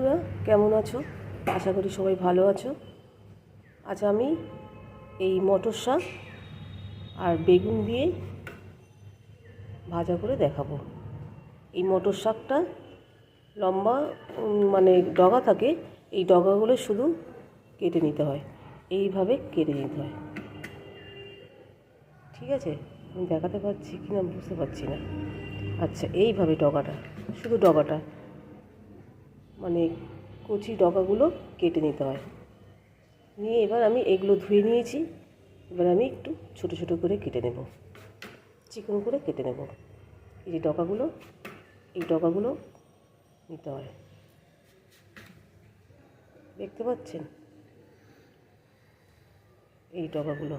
বন্ধুরা, কেমন আছো? আশা করি সবাই ভালো আছো। আজ আমি এই মটর শাক আর বেগুন দিয়ে ভাজা করে দেখাবো। এই মটর শাকটা লম্বা মানে ডগা থাকে, এই ডগাগুলো শুধু কেটে নিতে হয়। এইভাবে কেটে নিতে হয়। ঠিক আছে? আমি দেখাতে পারছি কি না বুঝতে পারছি না। আচ্ছা এইভাবে ডগাটা, শুধু ডগাটা। মানে কচি ডগাগুলো কেটে নিতে হয়। নিয়ে এবার আমি এগুলো ধুয়ে নিয়েছি। এবার আমি একটু ছোট ছোট করে কেটে নেব। চিকন করে কেটে নেব। এই যে ডগাগুলো, এই ডগাগুলো নিতে হয়। দেখতে পাচ্ছেন? এই ডগাগুলো।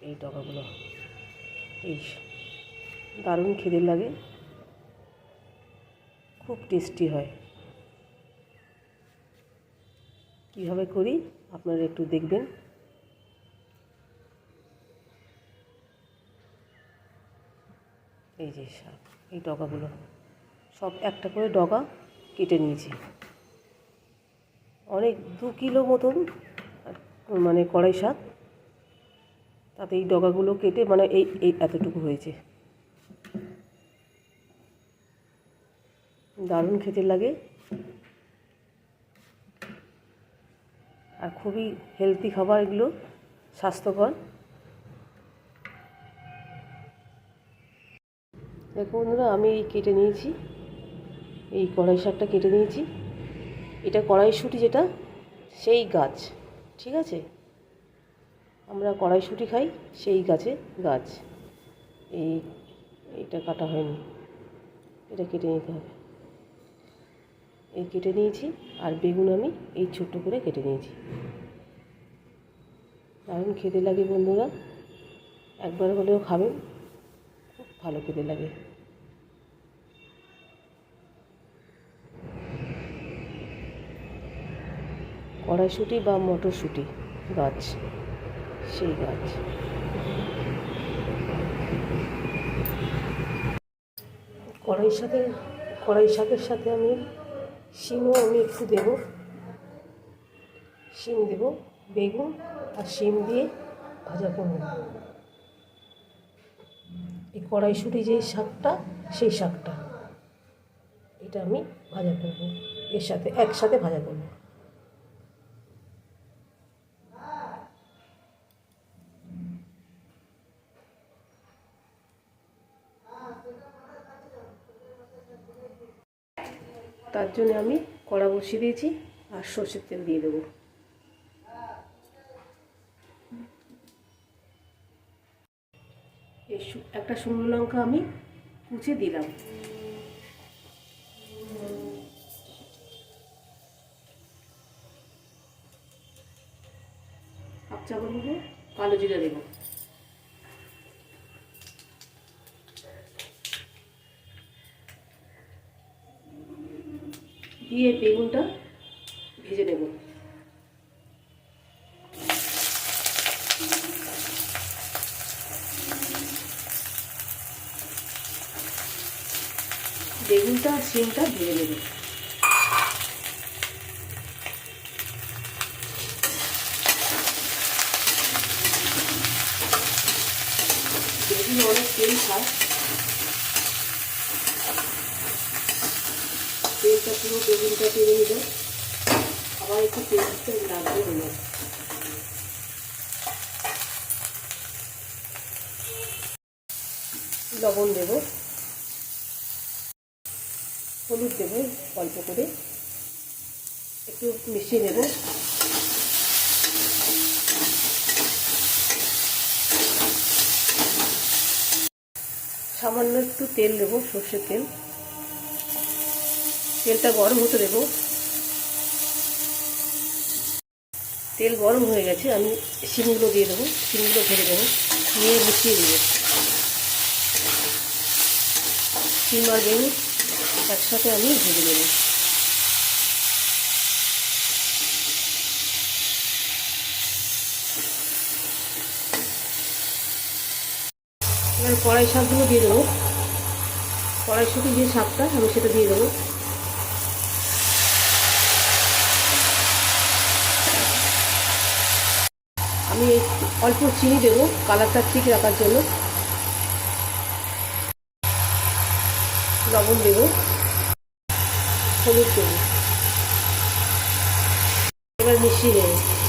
এই ডগাগুলো। এই দারুণ খেতে লাগে। খুব টেস্টি হয়। কীভাবে করি? আপনারা একটু দেখবেন। এই যে শাক, এই ডগাগুলো। সব একটা করে ডগা কেটে নিয়েছি। অনেক দু কিলো মতন মানে কড়াই শাক। তাতে এই ডগাগুলো কেটে মানে এই এই এতটুকু হয়েছে। দারুণ খেতে লাগে। আর খুবই হেলদি খাবার এগুলো, স্বাস্থ্যকর। দেখো বন্ধুরা, আমি এই কেটে নিয়েছি। এই কড়াই শাকটা কেটে নিয়েছি। এটা কড়াইশুঁটি যেটা, সেই গাছ, ঠিক আছে? আমরা কড়াইশুঁটি খাই, সেই গাছে গাছ। এই এটা কাটা হয়নি। এটা কেটে নিতে হবে। এই কেটে নিয়েছি, আর বেগুন আমি এই ছোট্ট করে কেটে নিয়েছি। দারুণ খেতে লাগে বন্ধুরা, একবার হলেও খাবেন খুব ভালো খেতে লাগে। কড়াইশুঁটি বা মটরশুঁটি, গাছ, সেই গাছ। কড়াই সাথে কড়াই শাকের সাথে আমি শিমও আমি একটু দেব। শিম দেব, বেগুন আর শিম দিয়ে ভাজা করব। এই কড়াইশুটি যে শাকটা, সেই শাকটা, এটা আমি ভাজা করব। এর সাথে, একসাথে ভাজা করব। তার জন্য আমি কড়া বসিয়ে দিয়েছি আর সর্ষের তেল দিয়ে দেবো। একটা শুকনো লঙ্কা আমি কুচে দিলাম। কালো জিরা দেবো। দিয়ে বেগুনটা ভেজে নেব। বেগুনটা সিমটা ভেজে নেব। বেগুন অনেক তেল খায়। তেলটা পুরো বেগুনটা টেনে নিল আবার একটু তেলটা লাগবে হলো লবণ দেব। হলুদ দেব অল্প করে। একটু মিশিয়ে নেব। সামান্য একটু তেল দেবো সর্ষের তেল। তেলটা গরম হতে দেব। তেল গরম হয়ে গেছে, আমি শিমগুলো দিয়ে দেবো, শিমগুলো ভেজে দেবো নিয়ে মিশিয়ে দেবো। শিম আর বেগুন একসাথে আমি ভেজে এবার এবার কড়াই শাকগুলো দিয়ে দেবো। কড়াই কড়াইশুটি যে শাকটা, আমি সেটা দিয়ে দেবো। আমি অল্প চিনি দেবো, কালারটা ঠিক রাখার জন্য। লবণ দেব, হলুদ দেব। এবার মিশিয়ে নেব।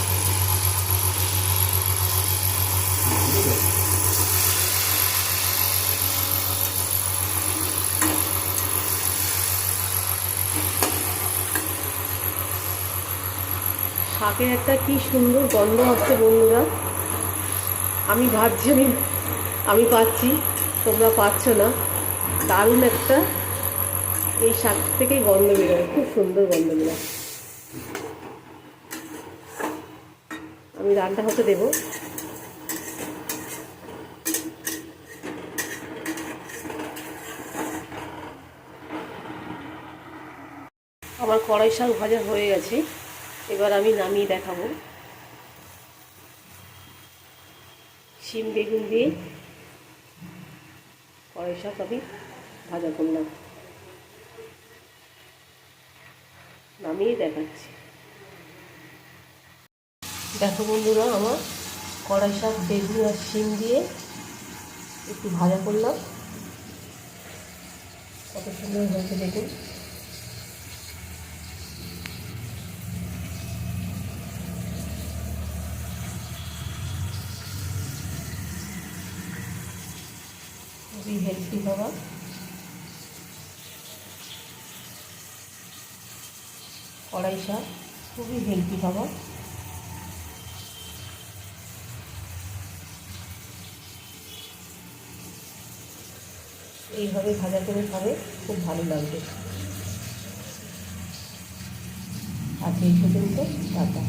শাকের একটা কি সুন্দর গন্ধ আসছে বন্ধুরা। আমি ভাবছি, আমি আমি পাচ্ছি, তোমরা পাচ্ছ না। দারুণ একটা এই শাক থেকে গন্ধ বেরোয়, খুব সুন্দর গন্ধ বেরোয়। আমি রান্না হতে দেবো। আমার কড়াই শাক ভাজা হয়ে গেছে। এবার আমি নামিয়ে দেখাবো। শিম, বেগুন দিয়ে কড়াই শাক আমি ভাজা করলাম। নামিয়ে দেখাচ্ছি। দেখো বন্ধুরা, আমার কড়াই শাক, বেগুন আর শিম দিয়ে একটু ভাজা করলাম। কত সুন্দর হয়েছে দেখুন। খুবই হেলদি খাবার কড়াই শাক খুবই হেলদি খাবার এইভাবে ভাজা করে খাবে, খুব ভালো লাগবে। আজ এই পর্যন্ত, টাটা।